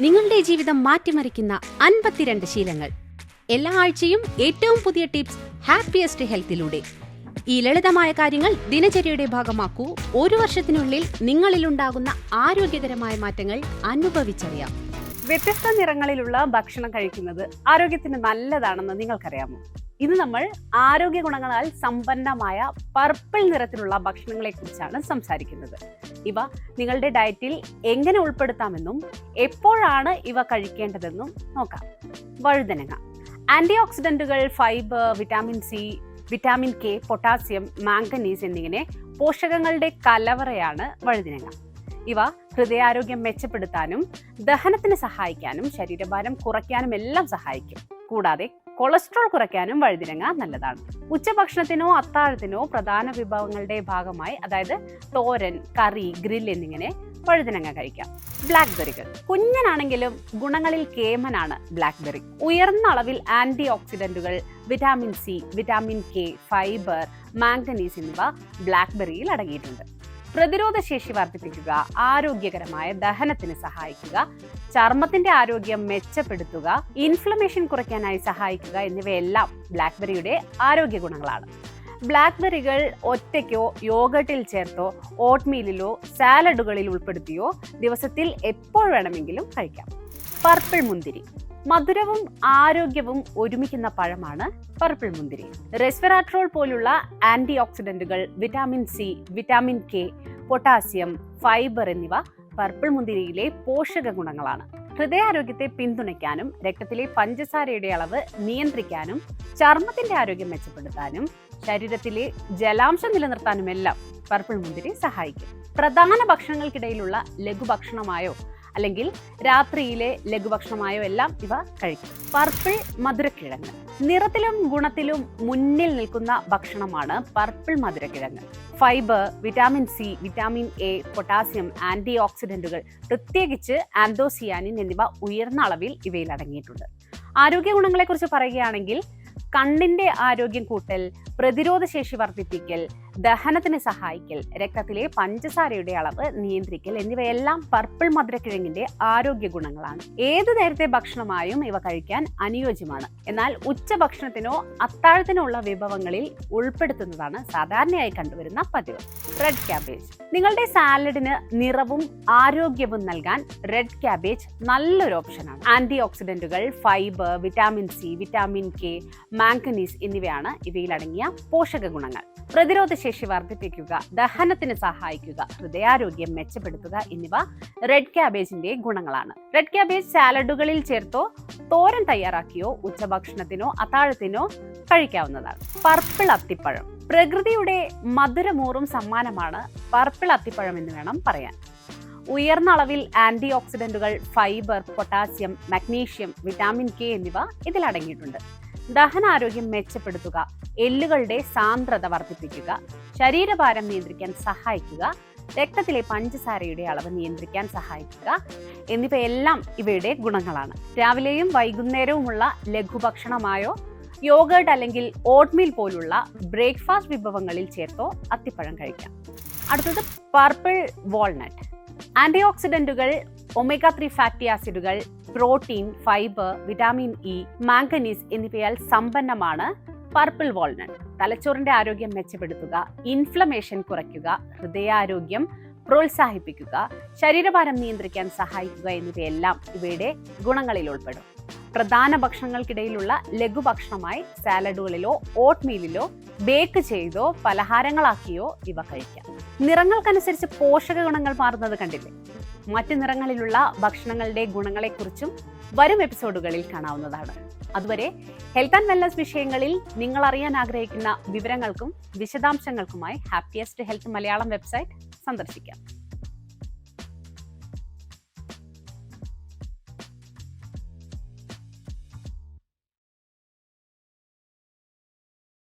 നിങ്ങളുടെ ജീവിതം മാറ്റിമറിക്കുന്ന അൻപത്തിരണ്ട് ശീലങ്ങൾ. എല്ലാ ആഴ്ചയും ഏറ്റവും പുതിയ ടിപ്സ് ഹാപ്പിയസ്റ്റ് ഹെൽത്തിലൂടെ. ഈ ലളിതമായ കാര്യങ്ങൾ ദിനചര്യയുടെ ഭാഗമാക്കൂ. ഒരു വർഷത്തിനുള്ളിൽ നിങ്ങളിലുണ്ടാകുന്ന ആരോഗ്യകരമായ മാറ്റങ്ങൾ അനുഭവിച്ചറിയാം. വ്യത്യസ്ത നിറങ്ങളിലുള്ള ഭക്ഷണം കഴിക്കുന്നത് ആരോഗ്യത്തിന് നല്ലതാണെന്ന് നിങ്ങൾക്കറിയാമോ? ഇന്ന് നമ്മൾ ആരോഗ്യ ഗുണങ്ങളാൽ സമ്പന്നമായ പർപ്പിൾ നിറത്തിലുള്ള ഭക്ഷണങ്ങളെ കുറിച്ചാണ് സംസാരിക്കുന്നത്. ഇവ നിങ്ങളുടെ ഡയറ്റിൽ എങ്ങനെ ഉൾപ്പെടുത്താമെന്നും എപ്പോഴാണ് ഇവ കഴിക്കേണ്ടതെന്നും നോക്കാം. വഴുതനങ്ങ. Anti ഓക്സിഡന്റുകൾ fibre vitamin C vitamin K potassium manganese എന്നിങ്ങനെ പോഷകങ്ങളുടെ കലവറയാണ് വഴുതനങ്ങ. ഇവ ഹൃദയാരോഗ്യം മെച്ചപ്പെടുത്താനും ദഹനത്തിന് സഹായിക്കാനും ശരീരഭാരം കുറയ്ക്കാനും എല്ലാം സഹായിക്കും. കൂടാതെ കൊളസ്ട്രോൾ കുറയ്ക്കാനും വഴുതിരങ്ങ നല്ലതാണ്. ഉച്ചഭക്ഷണത്തിനോ അത്താഴത്തിനോ പ്രധാന വിഭവങ്ങളുടെ ഭാഗമായി അതായത് തോരൻ കറി ഗ്രിൽ എന്നിങ്ങനെ വഴുതിനങ്ങ കഴിക്കാം. ബ്ലാക്ക്ബെറികൾ. കുഞ്ഞനാണെങ്കിലും ഗുണങ്ങളിൽ കേമനാണ് ബ്ലാക്ക്ബെറി. ഉയർന്ന അളവിൽ anti ഓക്സിഡന്റുകൾ vitamin C vitamin K fibre manganese എന്നിവ ബ്ലാക്ക്ബെറിയിൽ അടങ്ങിയിട്ടുണ്ട്. പ്രതിരോധ ശേഷി വർദ്ധിപ്പിക്കുക ആരോഗ്യകരമായ ദഹനത്തിന് സഹായിക്കുക ചർമ്മത്തിന്റെ ആരോഗ്യം മെച്ചപ്പെടുത്തുക ഇൻഫ്ലമേഷൻ കുറയ്ക്കാനായി സഹായിക്കുക എന്നിവയെല്ലാം ബ്ലാക്ക്ബെറിയുടെ ആരോഗ്യ ഗുണങ്ങളാണ്. ബ്ലാക്ക്ബെറികൾ ഒറ്റയ്ക്കോ യോഗട്ടിൽ ചേർത്തോ ഓട്ട്മീലിലോ സാലഡുകളിൽ ഉൾപ്പെടുത്തിയോ ദിവസത്തിൽ എപ്പോൾ വേണമെങ്കിലും കഴിക്കാം. പർപ്പിൾ മുന്തിരി. മധുരവും ആരോഗ്യവും ഒരുമിക്കുന്ന പഴമാണ് പർപ്പിൾ മുന്തിരി. റെസ്വെറാട്രോൾ പോലുള്ള anti ഓക്സിഡന്റുകൾ vitamin C vitamin K potassium fibre എന്നിവ പർപ്പിൾ മുന്തിരിയിലെ പോഷക ഗുണങ്ങളാണ്. ഹൃദയാരോഗ്യത്തെ പിന്തുണയ്ക്കാനും രക്തത്തിലെ പഞ്ചസാരയുടെ അളവ് നിയന്ത്രിക്കാനും ചർമ്മത്തിന്റെ ആരോഗ്യം മെച്ചപ്പെടുത്താനും ശരീരത്തിലെ ജലാംശം നിലനിർത്താനുമെല്ലാം പർപ്പിൾ മുന്തിരി സഹായിക്കും. പ്രധാന ഭക്ഷണങ്ങൾക്കിടയിലുള്ള ലഘുഭക്ഷണമായോ അല്ലെങ്കിൽ രാത്രിയിലെ ലഘുഭക്ഷണമായോ എല്ലാം ഇവ കഴിക്കും. പർപ്പിൾ മധുരക്കിഴങ്ങ്. നിറത്തിലും ഗുണത്തിലും മുന്നിൽ നിൽക്കുന്ന ഭക്ഷണമാണ് പർപ്പിൾ മധുരക്കിഴങ്ങ്. Fibre vitamin C vitamin A potassium anti ഓക്സിഡന്റുകൾ പ്രത്യേകിച്ച് ആന്തോസിയാനിൻ എന്നിവ ഉയർന്ന അളവിൽ ഇവയിൽ അടങ്ങിയിട്ടുണ്ട്. ആരോഗ്യ ഗുണങ്ങളെക്കുറിച്ച് പറയുകയാണെങ്കിൽ കണ്ണിന്റെ ആരോഗ്യം കൂട്ടൽ പ്രതിരോധശേഷി വർദ്ധിപ്പിക്കൽ ദഹനത്തിന് സഹായിക്കൽ രക്തത്തിലെ പഞ്ചസാരയുടെ അളവ് നിയന്ത്രിക്കൽ എന്നിവയെല്ലാം പർപ്പിൾ മധുരക്കിഴങ്ങിന്റെ ആരോഗ്യ ഗുണങ്ങളാണ്. ഏതു നേരത്തെ ഭക്ഷണമായും ഇവ കഴിക്കാൻ അനുയോജ്യമാണ്. എന്നാൽ ഉച്ചഭക്ഷണത്തിനോ അത്താഴത്തിനോ ഉള്ള വിഭവങ്ങളിൽ ഉൾപ്പെടുത്തുന്നതാണ് സാധാരണയായി കണ്ടുവരുന്ന പതിവ്. റെഡ് ക്യാബേജ് നിങ്ങളുടെ സാലഡിന് നിറവും ആരോഗ്യവും നൽകാൻ റെഡ് ക്യാബേജ് നല്ലൊരു ഓപ്ഷനാണ് anti ഓക്സിഡന്റുകൾ fibre vitamin C vitamin K manganese എന്നിവയാണ് ഇവയിലടങ്ങിയ പോഷക ഗുണങ്ങൾ പ്രതിരോധ ശേഷി വർദ്ധിപ്പിക്കുക ദഹനത്തിന് സഹായിക്കുക ഹൃദയാരോഗ്യം മെച്ചപ്പെടുത്തുക എന്നിവ റെഡ് ക്യാബേജിന്റെ ഗുണങ്ങളാണ്. റെഡ് ക്യാബേജ് സാലഡുകളിൽ ചേർത്തോ തോരൻ തയ്യാറാക്കിയോ ഉച്ചഭക്ഷണത്തിനോ അത്താഴത്തിനോ കഴിക്കാവുന്നതാണ്. പർപ്പിൾ അത്തിപ്പഴം. പ്രകൃതിയുടെ മധുരമൂറും സമ്മാനമാണ് പർപ്പിൾ അത്തിപ്പഴം എന്ന് വേണം പറയാൻ. ഉയർന്ന അളവിൽ anti ഓക്സിഡന്റുകൾ fibre potassium magnesium vitamin K എന്നിവ ഇതിൽ അടങ്ങിയിട്ടുണ്ട്. ദഹനാരോഗ്യം മെച്ചപ്പെടുത്തുക എല്ലുകളുടെ സാന്ദ്രത വർദ്ധിപ്പിക്കുക ശരീരഭാരം നിയന്ത്രിക്കാൻ സഹായിക്കുക രക്തത്തിലെ പഞ്ചസാരയുടെ അളവ് നിയന്ത്രിക്കാൻ സഹായിക്കുക എന്നിവയെല്ലാം ഇവയുടെ ഗുണങ്ങളാണ്. രാവിലെയും വൈകുന്നേരവുമുള്ള ലഘുഭക്ഷണമായോ യോഗേർട്ട് അല്ലെങ്കിൽ ഓട്ട്മീൽ പോലുള്ള ബ്രേക്ക്ഫാസ്റ്റ് വിഭവങ്ങളിൽ ചേർത്തോ അത്തിപ്പഴം കഴിക്കാം. അടുത്തത് പർപ്പിൾ വാൾനട്ട്. ആന്റി ഓക്സിഡന്റുകൾ ഒമേഗ ത്രീ ഫാറ്റി ആസിഡുകൾ protein fibre vitamin E manganese എന്നിവയാൽ സമ്പന്നമാണ് പർപ്പിൾ വാൾനട്ട്. തലച്ചോറിന്റെ ആരോഗ്യം മെച്ചപ്പെടുത്തുക ഇൻഫ്ലമേഷൻ കുറയ്ക്കുക ഹൃദയാരോഗ്യം പ്രോത്സാഹിപ്പിക്കുക ശരീരഭാരം നിയന്ത്രിക്കാൻ സഹായിക്കുക എന്നിവയെല്ലാം ഇവയുടെ ഗുണങ്ങളിൽ ഉൾപ്പെടും. പ്രധാന ഭക്ഷണങ്ങൾക്കിടയിലുള്ള ലഘുഭക്ഷണമായി സാലഡുകളിലോ ഓട്ട്മീലിലോ ബേക്ക് ചെയ്തോ പലഹാരങ്ങളാക്കിയോ ഇവ കഴിക്കാം. നിറങ്ങൾക്കനുസരിച്ച് പോഷക ഗുണങ്ങൾ മാറുന്നത് കണ്ടില്ലേ? മറ്റ് നിറങ്ങളിലുള്ള ഭക്ഷണങ്ങളുടെ ഗുണങ്ങളെക്കുറിച്ചും വരും എപ്പിസോഡുകളിൽ കാണാവുന്നതാണ്. അതുവരെ ഹെൽത്ത് ആൻഡ് വെൽനസ് വിഷയങ്ങളിൽ നിങ്ങൾ അറിയാൻ ആഗ്രഹിക്കുന്ന വിവരങ്ങൾക്കും വിശദാംശങ്ങൾക്കുമായി ഹാപ്പിയസ്റ്റ് ഹെൽത്ത് മലയാളം വെബ്സൈറ്റ് സന്ദർശിക്കാം.